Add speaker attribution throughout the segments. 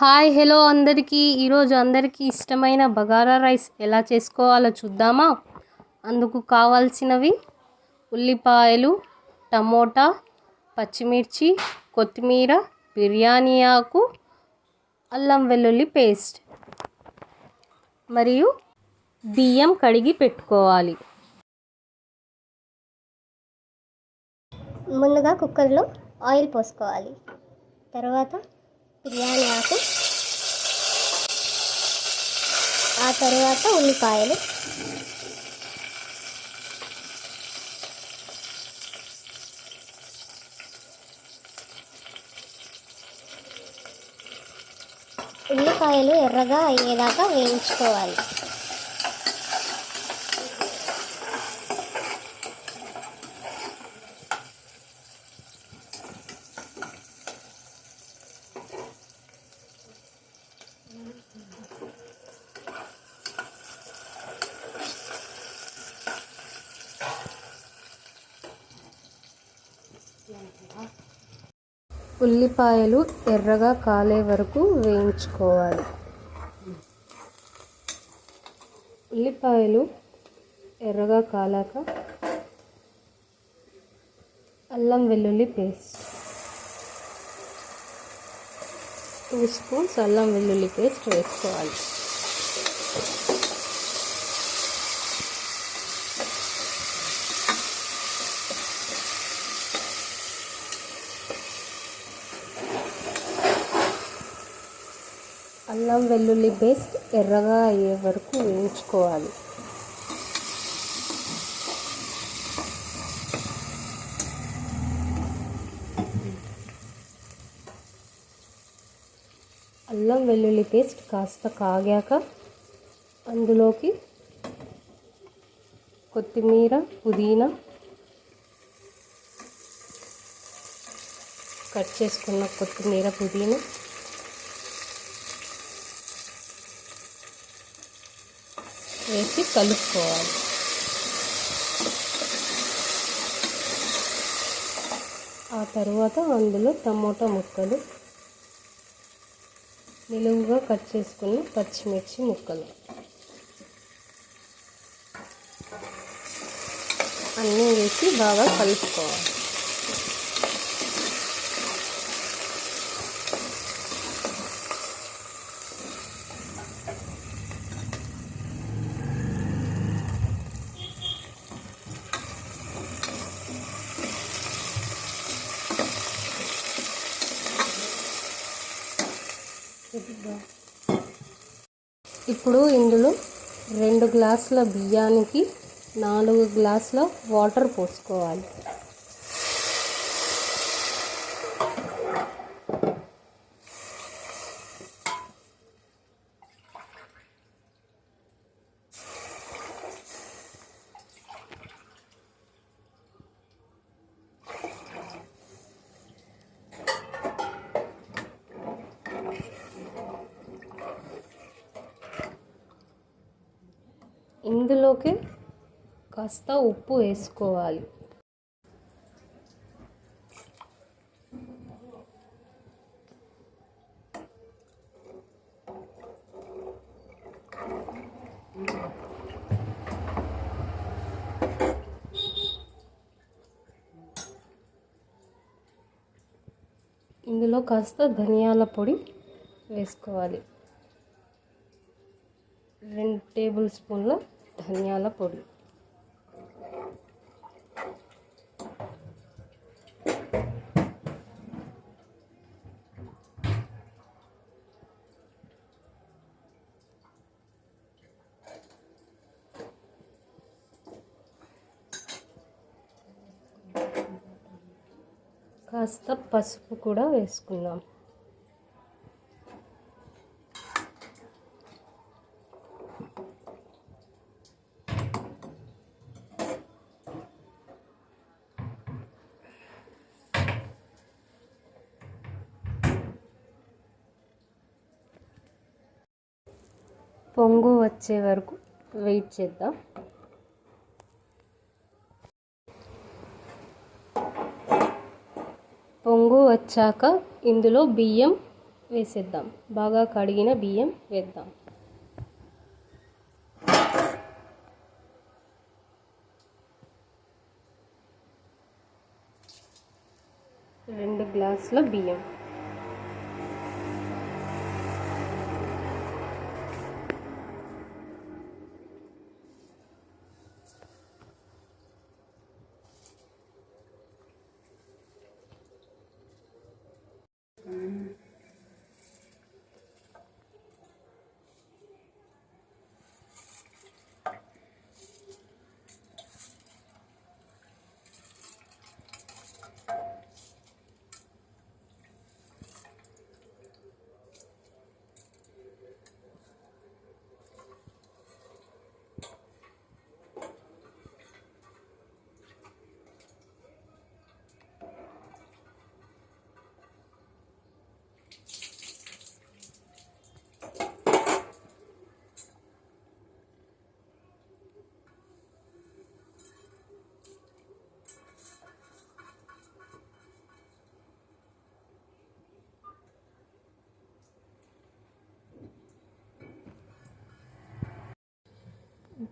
Speaker 1: Hi hello అందరికీ. ఈరోజు అందరికీ ఇష్టమైన బగారా రైస్ ఎలా చేసుకోవాలో చూద్దామా? అందుకు కావాల్సినవి ఉల్లిపాయలు టమోటా పచ్చిమిర్చి కొత్తిమీర బిర్యానీ ఆకు అల్లం వెల్లుల్లి పేస్ట్ మరియు బియ్యం కడిగి పెట్టుకోవాలి.
Speaker 2: ముందుగా కుక్కర్లో ఆయిల్ పోసుకోవాలి. తర్వాత బిర్యానీ ఆకు. ఆ తర్వాత ఉల్లిపాయలు. ఉల్లిపాయలు ఎర్రగా అయ్యేదాకా వేయించుకోవాలి.
Speaker 1: ఉల్లిపాయలు ఎర్రగా కాలే వరకు వేయించుకోవాలి. ఉల్లిపాయలు ఎర్రగా కాలాక అల్లం వెల్లుల్లి పేస్ట్. టూ స్పూన్స్ అల్లం వెల్లుల్లి పేస్ట్ వేసుకోవాలి. అల్లం వెల్లుల్లి పేస్ట్ ఎర్రగా అయ్యే వరకు వేయించుకోవాలి. అల్లం వెల్లుల్లి పేస్ట్ కాస్త కాగాక అందులోకి కొత్తిమీర పుదీనా కట్ చేసుకున్న కొత్తిమీర పుదీనా వేసి కలుపుకోవాలి. ఆ తర్వాత అందులో టమోటా ముక్కలు నిలువుగా కట్ చేసుకున్న పచ్చిమిర్చి ముక్కలు. అన్నీ వేసి బాగా కలుపుకోవాలి. ఇప్పుడు ఇందులో రెండు గ్లాసుల బియ్యానికి నాలుగు గ్లాసుల వాటర్ పోసుకోవాలి. ఇందులోకి కాస్త ఉప్పు వేసుకోవాలి. ఇందులో కాస్త ధనియాల పొడి వేసుకోవాలి. రెండు టేబుల్ స్పూన్ల ధనియాల పొడి. కాస్త పసుపు కూడా వేసుకుందాం. పొంగు వచ్చే వరకు వెయిట్ చేద్దాం. పొంగు వచ్చాక ఇందులో బియ్యం వేసేద్దాం. బాగా కడిగిన బియ్యం వేద్దాం. రెండు గ్లాసుల బియ్యం.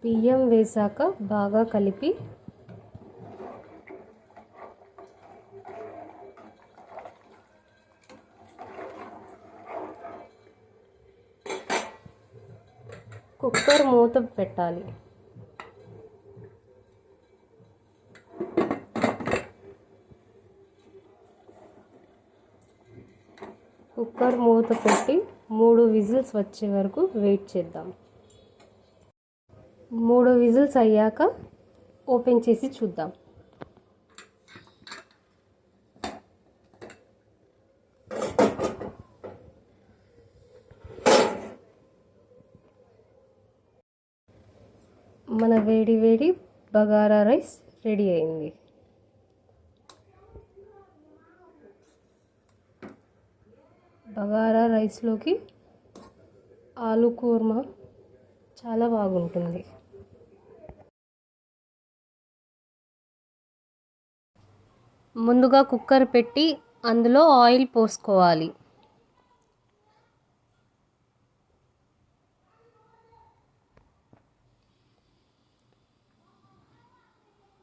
Speaker 1: బియ్యం వేసాక బాగా కలిపి కుక్కర్ మూత పెట్టాలి. కుక్కర్ మూత పెట్టి మూడు విజిల్స్ వచ్చే వరకు వెయిట్ చేద్దాం. మూడు విజిల్స్ అయ్యాక ఓపెన్ చేసి చూద్దాం. మన వేడి వేడి బగారా రైస్ రెడీ అయింది. బగారా రైస్లోకి ఆలు కూర్మ చాలా బాగుంటుంది. ముందుగా కుక్కర్ పెట్టి అందులో ఆయిల్ పోసుకోవాలి.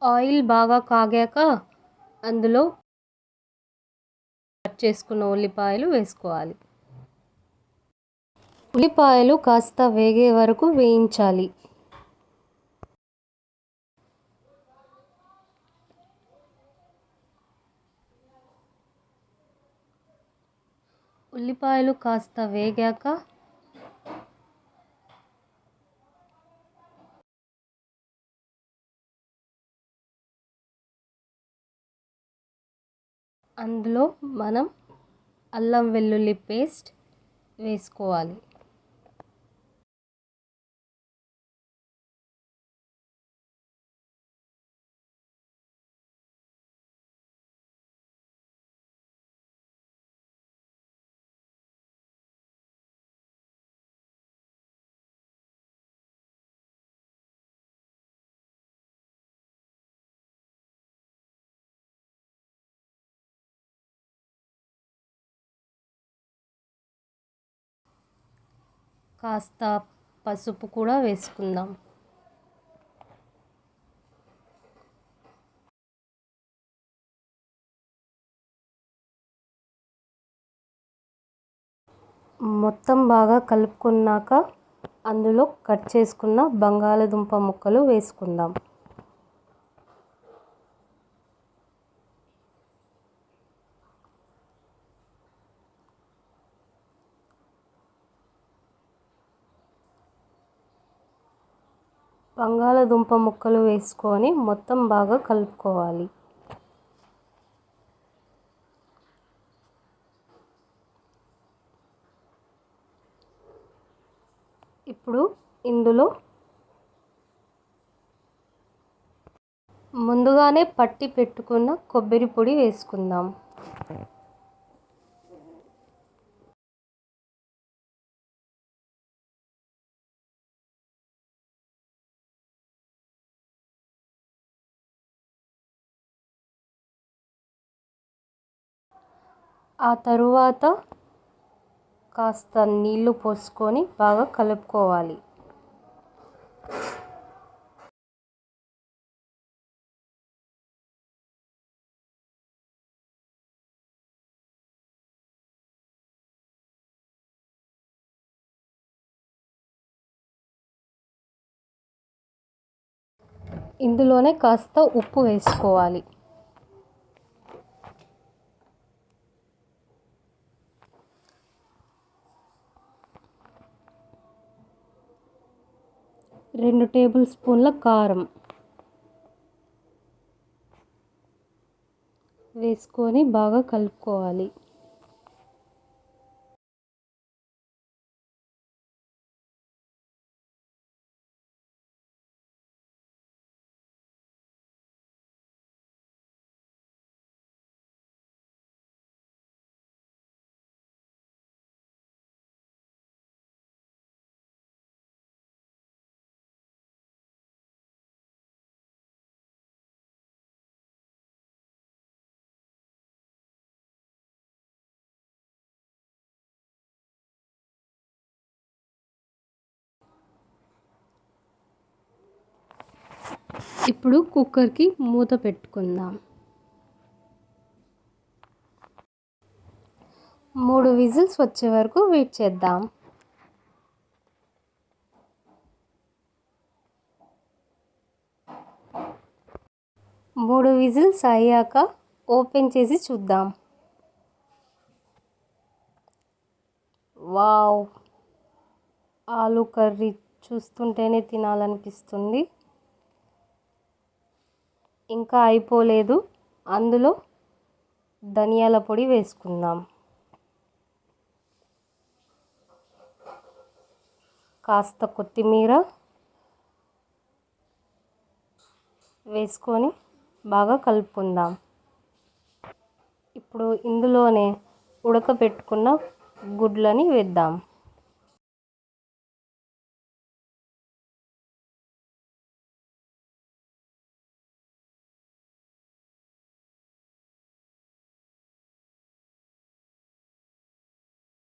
Speaker 1: ఆయిల్ బాగా కాగాక అందులో కట్ చేసుకున్న ఉల్లిపాయలు వేసుకోవాలి. ఉల్లిపాయలు కాస్త వేగే వరకు వేయించాలి. ఉల్లిపాయలు కాస్త వేగాక అందులో మనం అల్లం వెల్లుల్లి పేస్ట్ వేసుకోవాలి. కాస్త పసుపు కూడా వేసుకుందాం. మొత్తం బాగా కలుపుకున్నాక అందులో కట్ చేసుకున్న బంగాళదుంప ముక్కలు వేసుకుందాం. బంగాళదుంప ముక్కలు వేసుకొని మొత్తం బాగా కలుపుకోవాలి. ఇప్పుడు ఇందులో ముందుగానే పట్టి పెట్టుకున్న కొబ్బరి పొడి వేసుకుందాం. ఆ తరువాత కాస్త నీళ్ళు పోసుకొని బాగా కలుపుకోవాలి. ఇందులోనే కాస్త ఉప్పు వేసుకోవాలి. రెండు టేబుల్ స్పూన్ల కారం వేసుకొని బాగా కలుపుకోవాలి. ఇప్పుడు కుక్కర్కి మూత పెట్టుకుందాం. మూడు విజిల్స్ వచ్చే వరకు వెయిట్ చేద్దాం. మూడు విజిల్స్ అయ్యాక ఓపెన్ చేసి చూద్దాం. వావ్! ఆలు కర్రీ చూస్తుంటేనే తినాలనిపిస్తుంది. ఇంకా అయిపోలేదు. అందులో ధనియాల పొడి వేసుకుందాం. కాస్త కొత్తిమీర వేసుకొని బాగా కలుపుకుందాం. ఇప్పుడు ఇందులోనే ఉడకబెట్టుకున్న గుడ్లని వేద్దాం.